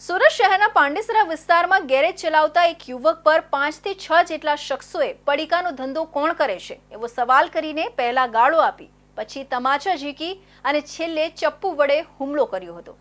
સુરત શહેરના પાંડેસરા વિસ્તારમાં ગેરેજ ચલાવતા એક યુવક પર પાંચથી છ જેટલા શખ્સોએ પડીકાનો ધંધો કોણ કરે છે એવો સવાલ કરીને પહેલા ગાળો આપી, પછી તમાચા ઝીકી અને છેલ્લે ચપ્પુ વડે હુમલો કર્યો હતો.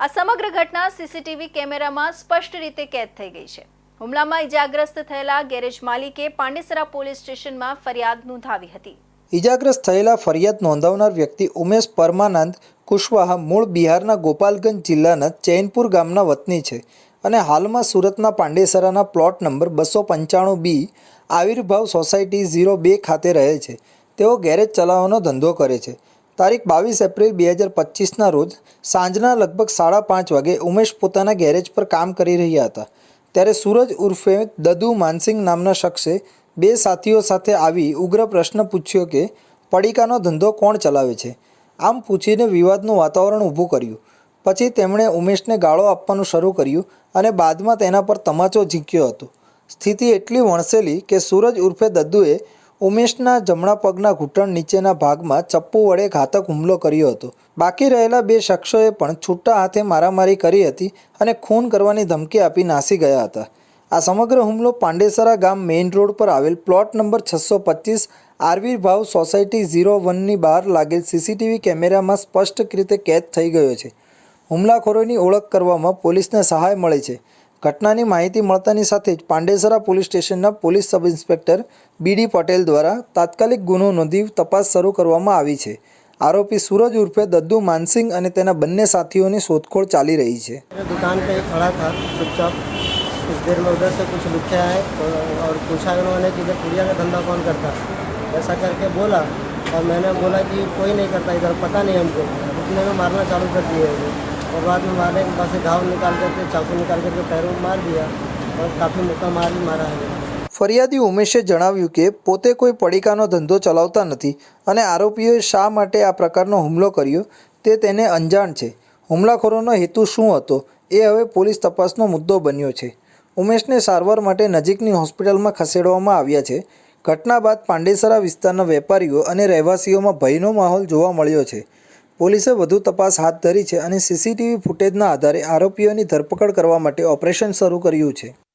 આ સમગ્ર ઘટના સીસીટીવી કેમેરામાં સ્પષ્ટ રીતે કેદ થઈ ગઈ છે. હુમલામાં ઇજાગ્રસ્ત થયેલા ગેરેજ માલિકે પાંડેસરા પોલીસ સ્ટેશનમાં ફરિયાદ નોંધાવી હતી. ઇજાગ્રસ્ત થયેલા ફરિયાદ નોંધાવનાર વ્યક્તિ ઉમેશ પરમાનંદ કુશવાહા મૂળ બિહારના ગોપાલગંજ જિલ્લાના ચૈનપુર ગામના વતની છે અને હાલમાં સુરતના પાંડેસરાના પ્લોટ નંબર બસો પંચાણું બી આવિર્ભાવ સોસાયટી ઝીરો બે ખાતે રહે છે. તેઓ ગેરેજ ચલાવવાનો ધંધો કરે છે. તારીખ બાવીસ એપ્રિલ બે હજાર પચીસના રોજ સાંજના લગભગ સાડા પાંચ વાગે ઉમેશ પોતાના ગેરેજ પર કામ કરી રહ્યા હતા. ત્યારે સૂરજ ઉર્ફે દદુ માનસિંગ નામના શખ્સે બે સાથીઓ સાથે આવી ઉગ્ર પ્રશ્ન પૂછ્યો કે, પડીકાનો ધંધો કોણ ચલાવે છે? આમ પૂછીને વિવાદનું વાતાવરણ ઊભું કર્યું. પછી તેમણે ઉમેશને ગાળો આપવાનું શરૂ કર્યું અને બાદમાં તેના પર તમાચો ઝીંક્યો હતો. સ્થિતિ એટલી વણસેલી કે સૂરજ ઉર્ફે દદ્દુએ ઉમેશના જમણા પગના ઘૂંટણ નીચેના ભાગમાં ચપ્પુ વડે ઘાતક હુમલો કર્યો હતો. બાકી રહેલા બે શખ્સોએ પણ છૂટા હાથે મારામારી કરી હતી અને ખૂન કરવાની ધમકી આપી નાસી ગયા હતા. આ સમગ્ર હુમલો પાંડેસરા ગામ મેઇન રોડ પર આવેલ પ્લોટ નંબર છસો પચીસ આરવી ભાવ સોસાયટી ઝીરો વનની બહાર લાગેલ સીસીટીવી કેમેરામાં સ્પષ્ટ રીતે કેદ થઈ ગયો છે હુમલાખોરોની ઓળખ કરવામાં પોલીસને સહાય મળી છે ઘટનાની માહિતી મળતાની સાથે જ પાંડેસરા પોલીસ સ્ટેશનના police sub inspector BD Patel દ્વારા તાત્કાલિક ગુનો નોંધી તપાસ શરૂ કરવામાં આવી છે આરોપી સૂરજ ઉર્ફે દદ્દુ માનસિંગ અને તેના બંને સાથીઓની શોધખોળ ચાલી રહી છે मेरे दुकान पे ही खड़ा था चुपचाप कुछ देर में उधर से कुछ लिखे आए तो और पूछा उन्होंने कि इधर पुड़िया का धंधा कौन करता है ऐसा करके बोला और मैंने बोला कि कोई नहीं करता इधर पता नहीं हमको उतने में मारना चालू कर दिए वो और बाद में मारने के बाद से घाव निकाल करके चाकू निकाल करके पैरों में मार दिया और काफ़ी मुक्का मार भी मारा है ફરિયાદી ઉમેશે જણાવ્યું કે પોતે કોઈ પડીકાનો ધંધો ચલાવતા નથી અને આરોપીઓએ શા માટે આ પ્રકારનો હુમલો કર્યો તે તેને અંજાણ છે હુમલાખોરોનો હેતુ શું હતો એ હવે પોલીસ તપાસનો મુદ્દો બન્યો છે ઉમેશને સારવાર માટે નજીકની હોસ્પિટલમાં ખસેડવામાં આવ્યા છે. ઘટના બાદ પાંડેસરા વિસ્તારના વેપારીઓ અને રહેવાસીઓમાં ભયનો માહોલ જોવા મળ્યો છે. પોલીસે વધુ તપાસ હાથ ધરી છે અને સીસીટીવી ફૂટેજના આધારે આરોપીઓની ધરપકડ કરવા માટે ઓપરેશન શરૂ કર્યું છે.